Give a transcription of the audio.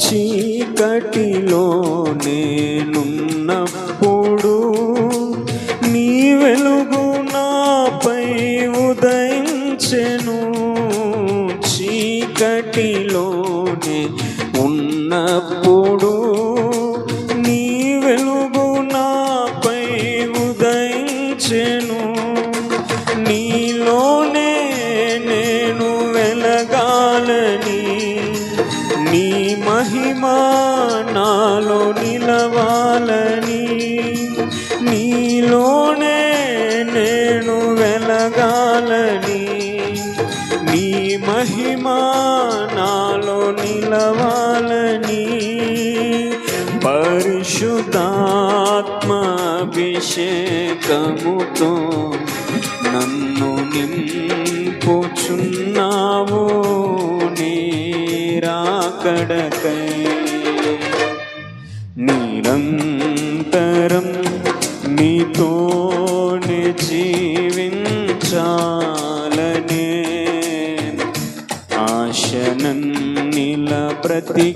చీకటిలో నేనున్నప్పుడు నీ వెలుగు నాపై ఉదయించెను. చీకటిలోనే ఉన్నప్పుడు నీ వెలుగు నాపై ఉదయించెను. నీ మహిమా నాలో నిలవాలని నీలోనే నేను వెలగాలని నీ మహిమా నాలో నిలవాలని పరిశుద్ధాత్మాభిషేకముతో నన్ను నింపుచున్నావు. నీరాకడకై నిరంతరం నీతోనే జీవించాలనే ఆశనన్నిల బ్రతికించుచున్నది